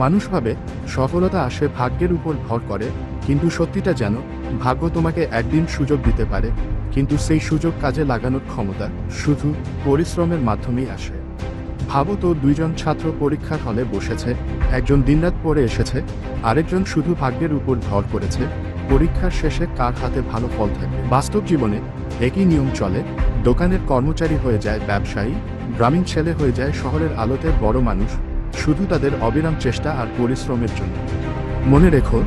মানুষ ভাবে, সফলতা আসে ভাগ্যের উপর ভর করে, কিন্তু সত্যিটা যেন ভাগ্য তোমাকে একদিন সুযোগ দিতে পারে, কিন্তু সেই সুযোগ কাজে লাগানোর ক্ষমতা শুধু পরিশ্রমের মাধ্যমেই আসে। ভাবো তো দুইজন ছাত্র পরীক্ষার হলে বসেছে, একজন দিনরাত পরে এসেছে, আরেকজন শুধু ভাগ্যের উপর ভর করেছে, পরীক্ষার শেষে কার হাতে ভালো ফল থাকবে? বাস্তব জীবনে একই নিয়ম চলে, দোকানের কর্মচারী হয়ে যায় ব্যবসায়ী, গ্রামীণ ছেলে হয়ে যায় শহরের আলোতে বড় মানুষ শুধু তাদের অবিরাম চেষ্টা আর পরিশ্রমের জন্য। মনে রেখো,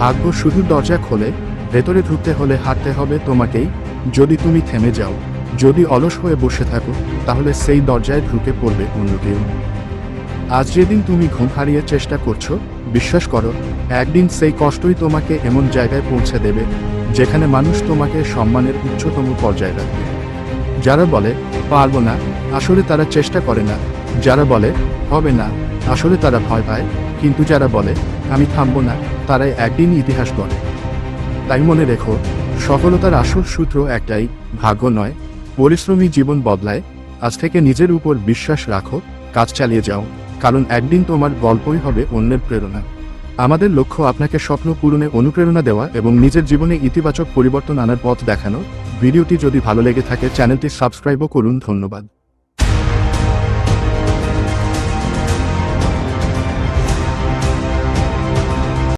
ভাগ্য শুধু দরজা খোলে, ভেতরে ঢুকতে হলে হাঁটতে হবে তোমাকেই। যদি তুমি থেমে যাও, যদি অলস হয়ে বসে থাকো, তাহলে সেই দরজায় ঢুকে পড়বে অন্য কেউ। আজ যেদিন তুমি ঘুম হারিয়ে চেষ্টা করছ, বিশ্বাস করো, একদিন সেই কষ্টই তোমাকে এমন জায়গায় পৌঁছে দেবে, যেখানে মানুষ তোমাকে সম্মানের উচ্চতম পর্যায়ে রাখবে। যারা বলে, পারব না, আসলে তারা চেষ্টা করে না। যারা বলে, হবে না আসলে তারা ভয় পায়, কিন্তু যারা বলে, আমি থামবো না, তারাই একদিন ইতিহাস গড়ে। তাই মনে রেখো, সফলতার আসল সূত্র একটাই, ভাগ্য নয়। পরিশ্রমী জীবন বদলায়। আজ থেকে নিজের উপর বিশ্বাস রাখো, কাজ চালিয়ে যাও। কারণ একদিন তোমার গল্পই হবে অন্যের প্রেরণা। আমাদের লক্ষ্য আপনাকে স্বপ্ন পূরণে অনুপ্রেরণা দেওয়া এবং নিজের জীবনে ইতিবাচক পরিবর্তন আনার পথ দেখানো। ভিডিওটি যদি ভালো লেগে থাকে, চ্যানেলটি সাবস্ক্রাইবও করুন। ধন্যবাদ।